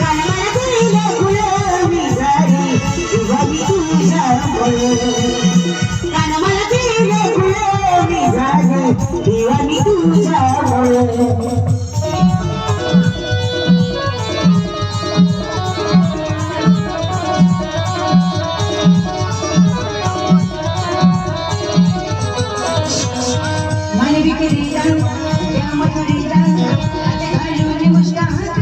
कानमा लगल कुले मीशाई, दिवा कि तूशा रंपलो कानमा लगल कुले मीशाई, दिवा कि तूशा रंपलो माली की दांत, या मा